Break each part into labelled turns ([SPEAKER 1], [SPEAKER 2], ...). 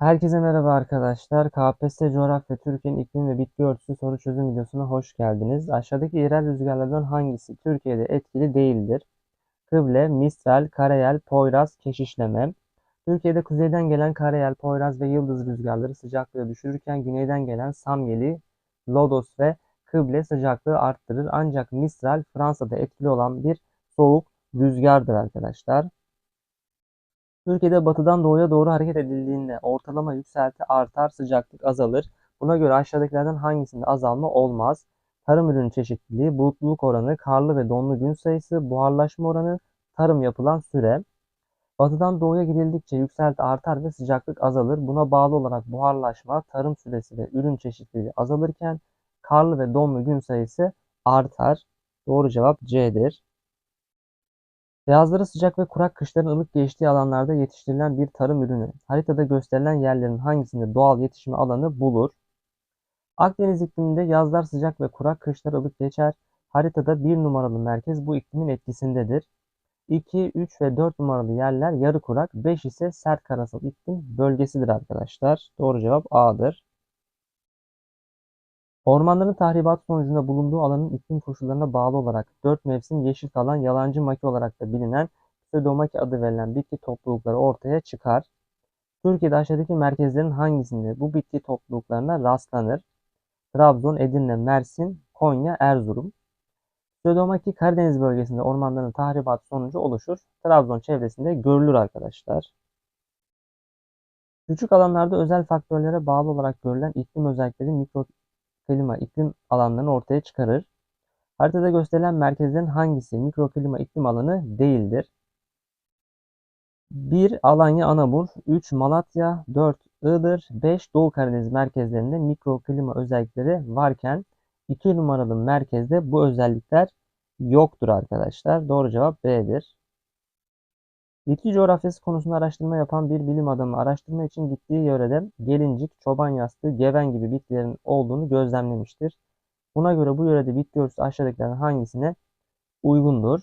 [SPEAKER 1] Herkese merhaba arkadaşlar. KPSS Coğrafya Türkiye'nin iklim ve bitki örtüsü soru çözüm videosuna hoş geldiniz. Aşağıdaki yerel rüzgarlardan hangisi Türkiye'de etkili değildir? Kıble, Mistral, Karayel, Poyraz, Keşişleme. Türkiye'de kuzeyden gelen Karayel, Poyraz ve Yıldız rüzgarları sıcaklığı düşürürken güneyden gelen Samyeli, Lodos ve Kıble sıcaklığı arttırır. Ancak Mistral Fransa'da etkili olan bir soğuk rüzgardır arkadaşlar. Türkiye'de batıdan doğuya doğru hareket edildiğinde ortalama yükselti artar, sıcaklık azalır. Buna göre aşağıdakilerden hangisinde azalma olmaz? Tarım ürünü çeşitliliği, bulutluluk oranı, karlı ve donlu gün sayısı, buharlaşma oranı, tarım yapılan süre. Batıdan doğuya gidildikçe yükselti artar ve sıcaklık azalır. Buna bağlı olarak buharlaşma, tarım süresi ve ürün çeşitliliği azalırken karlı ve donlu gün sayısı artar. Doğru cevap C'dir. Yazları sıcak ve kurak, kışların ılık geçtiği alanlarda yetiştirilen bir tarım ürünü. Haritada gösterilen yerlerin hangisinde doğal yetişme alanı bulur? Akdeniz ikliminde yazlar sıcak ve kurak, kışlar ılık geçer. Haritada bir numaralı merkez bu iklimin etkisindedir. 2, 3 ve 4 numaralı yerler yarı kurak, 5 ise sert karasal iklim bölgesidir arkadaşlar. Doğru cevap A'dır. Ormanların tahribatı sonucunda bulunduğu alanın iklim koşullarına bağlı olarak dört mevsim yeşil kalan yalancı maki olarak da bilinen pseudomaki adı verilen bitki toplulukları ortaya çıkar. Türkiye'de aşağıdaki merkezlerin hangisinde bu bitki topluluklarına rastlanır? Trabzon, Edirne, Mersin, Konya, Erzurum. Pseudomaki Karadeniz bölgesinde ormanların tahribatı sonucu oluşur. Trabzon çevresinde görülür arkadaşlar. Küçük alanlarda özel faktörlere bağlı olarak görülen iklim özellikleri mikro klima iklim alanlarını ortaya çıkarır. Haritada gösterilen merkezlerin hangisi mikroklima iklim alanı değildir? 1. Alanya Anabur 3. Malatya 4. Iğdır 5. Doğu Karadeniz merkezlerinde mikroklima özellikleri varken 2 numaralı merkezde bu özellikler yoktur arkadaşlar. Doğru cevap B'dir. Bitki coğrafyası konusunda araştırma yapan bir bilim adamı araştırma için gittiği yörede gelincik, çoban yastığı, geven gibi bitkilerin olduğunu gözlemlemiştir. Buna göre bu yörede bitki örtüsü aşağıdakilerden hangisine uygundur?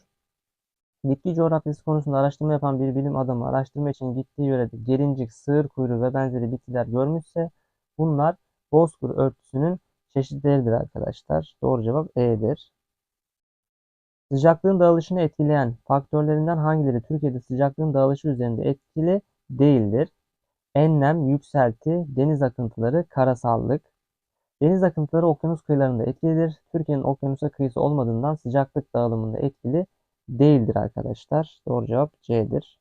[SPEAKER 1] Bitki coğrafyası konusunda araştırma yapan bir bilim adamı araştırma için gittiği yörede gelincik, sığır kuyruğu ve benzeri bitkiler görmüşse bunlar bozkır örtüsünün çeşitleridir arkadaşlar. Doğru cevap E'dir. Sıcaklığın dağılışını etkileyen faktörlerinden hangileri Türkiye'de sıcaklığın dağılışı üzerinde etkili değildir? Enlem, yükselti, deniz akıntıları, karasallık. Deniz akıntıları okyanus kıyılarında etkilidir. Türkiye'nin okyanusa kıyısı olmadığından sıcaklık dağılımında etkili değildir arkadaşlar. Doğru cevap C'dir.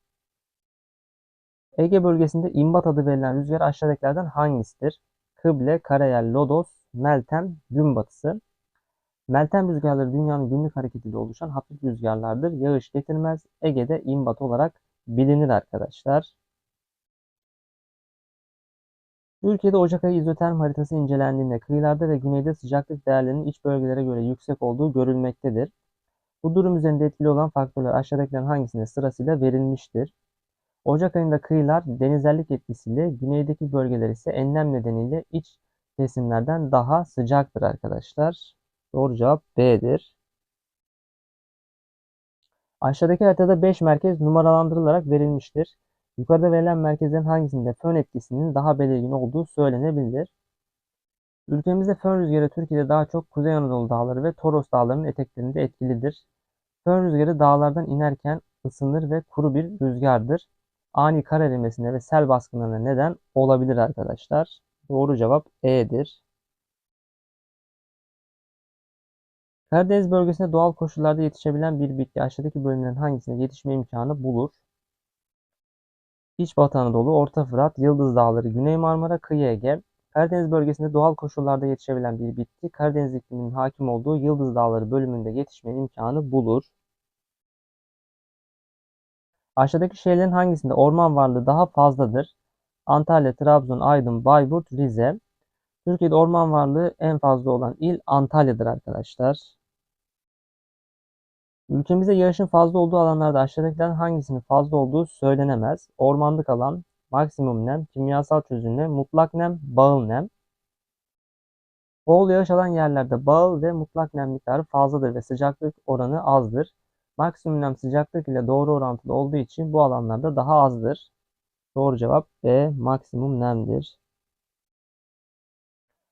[SPEAKER 1] Ege bölgesinde imbat adı verilen rüzgar aşağıdakilerden hangisidir? Kıble, Karayel, Lodos, Meltem, gün batısı. Meltem rüzgarları dünyanın günlük hareketiyle oluşan hafif rüzgarlardır. Yağış getirmez. Ege'de imbat olarak bilinir arkadaşlar. Türkiye'de Ocak ayı izoterm haritası incelendiğinde kıyılarda ve güneyde sıcaklık değerlerinin iç bölgelere göre yüksek olduğu görülmektedir. Bu durum üzerinde etkili olan faktörler aşağıdakilerin hangisinde sırasıyla verilmiştir? Ocak ayında kıyılar denizellik etkisiyle, güneydeki bölgeler ise enlem nedeniyle iç kesimlerden daha sıcaktır arkadaşlar. Doğru cevap B'dir. Aşağıdaki haritada 5 merkez numaralandırılarak verilmiştir. Yukarıda verilen merkezlerin hangisinde fön etkisinin daha belirgin olduğu söylenebilir. Ülkemizde fön rüzgarı Türkiye'de daha çok Kuzey Anadolu dağları ve Toros dağlarının eteklerinde etkilidir. Fön rüzgarı dağlardan inerken ısınır ve kuru bir rüzgardır. Ani kar erimesine ve sel baskınlarına neden olabilir arkadaşlar. Doğru cevap E'dir. Karadeniz bölgesinde doğal koşullarda yetişebilen bir bitki aşağıdaki bölümlerin hangisinde yetişme imkanı bulur? İç Batı Anadolu, Orta Fırat, Yıldız Dağları, Güney Marmara, Kıyı Ege. Karadeniz bölgesinde doğal koşullarda yetişebilen bir bitki, Karadeniz ikliminin hakim olduğu Yıldız Dağları bölümünde yetişme imkanı bulur. Aşağıdaki şehirlerin hangisinde orman varlığı daha fazladır? Antalya, Trabzon, Aydın, Bayburt, Rize. Türkiye'de orman varlığı en fazla olan il Antalya'dır arkadaşlar. Ülkemizde yağışın fazla olduğu alanlarda aşağıdakilerden hangisinin fazla olduğu söylenemez. Ormanlık alan, maksimum nem, kimyasal çözünürlüğü, mutlak nem, bağıl nem. Bol yağış alan yerlerde bağıl ve mutlak nem miktarı fazladır ve sıcaklık oranı azdır. Maksimum nem sıcaklık ile doğru orantılı olduğu için bu alanlarda daha azdır. Doğru cevap B. Maksimum nemdir.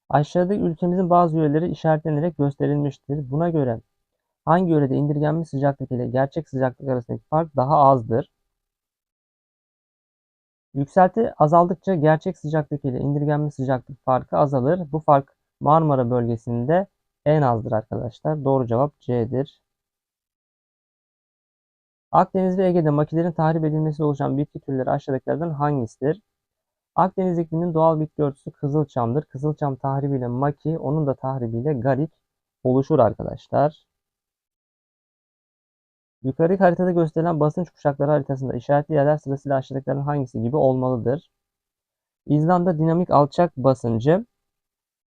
[SPEAKER 1] Aşağıdaki ülkemizin bazı yöreleri işaretlenerek gösterilmiştir. Buna göre hangi yörede indirgenmiş sıcaklık ile gerçek sıcaklık arasındaki fark daha azdır? Yükselti azaldıkça gerçek sıcaklık ile indirgenmiş sıcaklık farkı azalır. Bu fark Marmara bölgesinde en azdır arkadaşlar. Doğru cevap C'dir. Akdeniz ve Ege'de makilerin tahrip edilmesiyle oluşan bitki türleri aşağıdakilerden hangisidir? Akdeniz ikliminin doğal bitki örtüsü kızılçamdır. Kızılçam tahribiyle maki, onun da tahribiyle garik oluşur arkadaşlar. Yukarı haritada gösterilen basınç kuşakları haritasında işaretli yerler sırasıyla aşağıdakilerden hangisi gibi olmalıdır? İzlanda dinamik alçak basıncı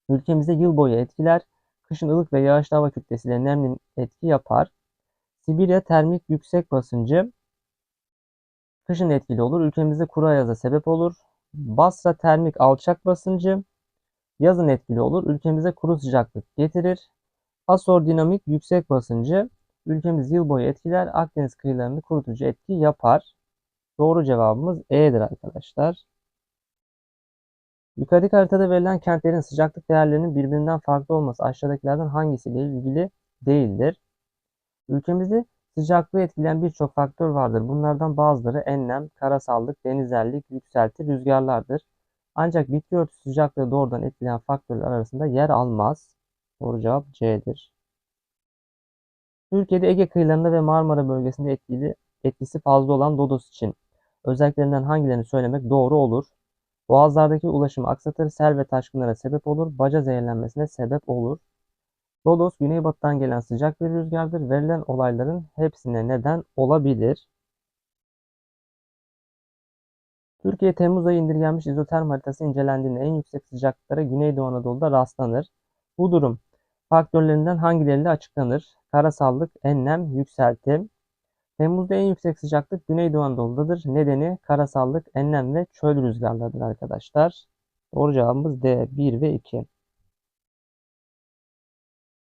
[SPEAKER 1] ülkemizde yıl boyu etkiler. Kışın ılık ve yağışlı hava kütlesiyle nemli etki yapar. Sibirya termik yüksek basıncı kışın etkili olur. Ülkemizde kuru ayaza sebep olur. Basra termik alçak basıncı yazın etkili olur. Ülkemize kuru sıcaklık getirir. Asor dinamik yüksek basıncı ülkemiz yıl boyu etkiler. Akdeniz kıyılarında kurutucu etki yapar. Doğru cevabımız E'dir arkadaşlar. Yukarıdaki haritada verilen kentlerin sıcaklık değerlerinin birbirinden farklı olması aşağıdakilerden hangisiyle ilgili değildir? Ülkemizde sıcaklığı etkileyen birçok faktör vardır. Bunlardan bazıları enlem, karasallık, denizellik, yükselti, rüzgarlardır. Ancak bitki örtüsü sıcaklığı doğrudan etkileyen faktörler arasında yer almaz. Doğru cevap C'dir. Türkiye'de Ege kıyılarında ve Marmara bölgesinde etkili, etkisi fazla olan Lodos için özelliklerinden hangilerini söylemek doğru olur? Boğazlardaki ulaşımı aksatır, sel ve taşkınlara sebep olur, baca zehirlenmesine sebep olur. Lodos güneybatıdan gelen sıcak bir rüzgardır. Verilen olayların hepsine neden olabilir. Türkiye Temmuz ayı indirgenmiş izoterm haritası incelendiğinde en yüksek sıcaklıklara Güneydoğu Anadolu'da rastlanır. Bu durum faktörlerinden hangileriyle açıklanır? Karasallık, enlem, yükselti. Temmuz'da en yüksek sıcaklık Güneydoğu Anadolu'dadır. Nedeni karasallık, enlem ve çöl rüzgarlarıdır arkadaşlar. Doğru cevabımız D 1 ve 2.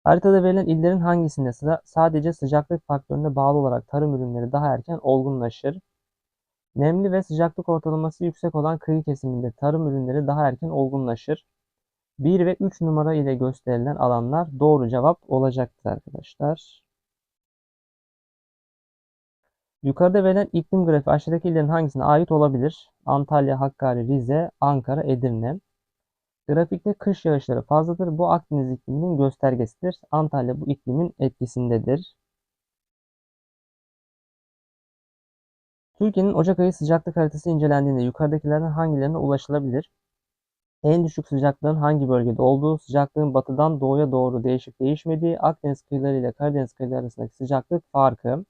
[SPEAKER 1] Haritada verilen illerin hangisinde sadece sıcaklık faktörüne bağlı olarak tarım ürünleri daha erken olgunlaşır? Nemli ve sıcaklık ortalaması yüksek olan kıyı kesiminde tarım ürünleri daha erken olgunlaşır. 1 ve 3 numara ile gösterilen alanlar doğru cevap olacaktır arkadaşlar. Yukarıda verilen iklim grafiği aşağıdaki illerin hangisine ait olabilir? Antalya, Hakkari, Rize, Ankara, Edirne. Grafikte kış yağışları fazladır. Bu Akdeniz ikliminin göstergesidir. Antalya bu iklimin etkisindedir. Türkiye'nin Ocak ayı sıcaklık haritası incelendiğinde yukarıdakilerden hangilerine ulaşılabilir? En düşük sıcaklığın hangi bölgede olduğu, sıcaklığın batıdan doğuya doğru değişip değişmediği, Akdeniz kıyıları ile Karadeniz kıyıları arasındaki sıcaklık farkı.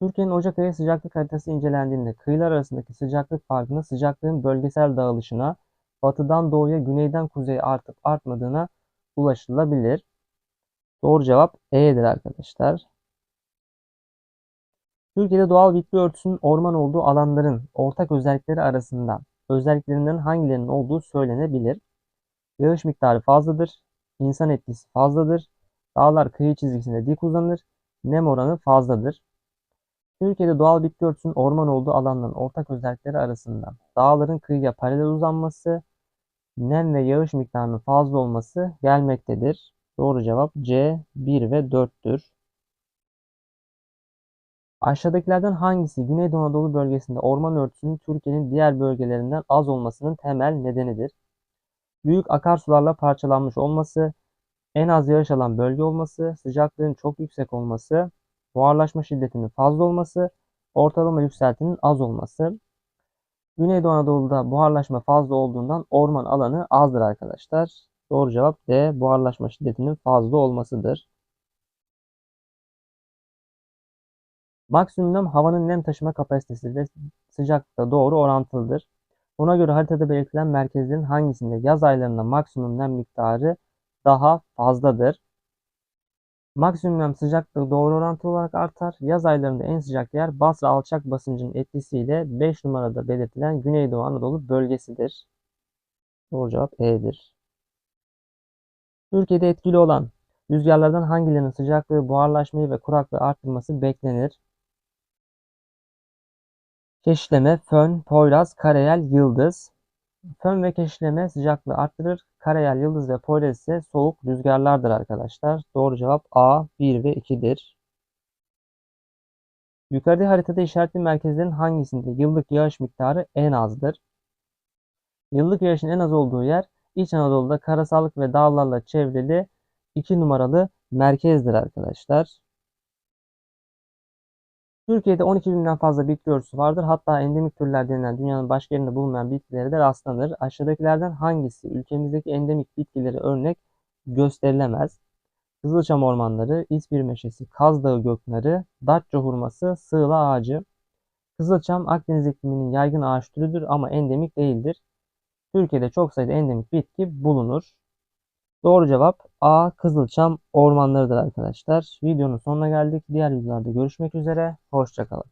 [SPEAKER 1] Türkiye'nin Ocak ayı sıcaklık haritası incelendiğinde kıyılar arasındaki sıcaklık farkını sıcaklığın bölgesel dağılışına, batıdan doğuya, güneyden kuzeye artıp artmadığına ulaşılabilir. Doğru cevap E'dir arkadaşlar. Türkiye'de doğal bitki örtüsünün orman olduğu alanların ortak özellikleri arasında özelliklerinden hangilerinin olduğu söylenebilir. Yağış miktarı fazladır, insan etkisi fazladır, dağlar kıyı çizgisinde dik uzanır, nem oranı fazladır. Türkiye'de doğal bitki örtüsünün orman olduğu alanların ortak özellikleri arasında dağların kıyıya paralel uzanması, nem ve yağış miktarının fazla olması gelmektedir. Doğru cevap C 1 ve 4'tür. Aşağıdakilerden hangisi Güneydoğu Anadolu bölgesinde orman örtüsünün Türkiye'nin diğer bölgelerinden az olmasının temel nedenidir? Büyük akarsularla parçalanmış olması, en az yağış alan bölge olması, sıcaklığın çok yüksek olması, buharlaşma şiddetinin fazla olması, ortalama yükseltinin az olması. Güneydoğu Anadolu'da buharlaşma fazla olduğundan orman alanı azdır arkadaşlar. Doğru cevap D. Buharlaşma şiddetinin fazla olmasıdır. Maksimum havanın nem taşıma kapasitesi ve sıcaklıkla doğru orantılıdır. Buna göre haritada belirtilen merkezlerin hangisinde yaz aylarında maksimum nem miktarı daha fazladır? Maksimum nem sıcaklığı doğru orantılı olarak artar. Yaz aylarında en sıcak yer Basra alçak basıncın etkisiyle 5 numarada belirtilen Güneydoğu Anadolu bölgesidir. Doğru cevap E'dir. Türkiye'de etkili olan rüzgarlardan hangilerinin sıcaklığı, buharlaşmayı ve kuraklığı arttırması beklenir? Keşleme, fön, poyraz, karayel, yıldız. Fön ve keşleme sıcaklığı arttırır. Karayel, yıldız ve poyraz ise soğuk rüzgarlardır arkadaşlar. Doğru cevap A 1 ve 2'dir. Yukarıda haritada işaretli merkezlerin hangisinde yıllık yağış miktarı en azdır? Yıllık yağışın en az olduğu yer İç Anadolu'da karasallık ve dağlarla çevrili 2 numaralı merkezdir arkadaşlar. Türkiye'de 12 binden fazla bitki örtüsü vardır. Hatta endemik türler denilen dünyanın başka yerinde bulunmayan bitkilere de rastlanır. Aşağıdakilerden hangisi ülkemizdeki endemik bitkileri örnek gösterilemez? Kızılçam ormanları, İzmir meşesi, Kaz Dağı göknarı, Datça hurması, sığla ağacı. Kızılçam Akdeniz ikliminin yaygın ağaç türüdür ama endemik değildir. Türkiye'de çok sayıda endemik bitki bulunur. Doğru cevap A. Kızılçam ormanlarıdır arkadaşlar. Videonun sonuna geldik. Diğer videolarda görüşmek üzere. Hoşçakalın.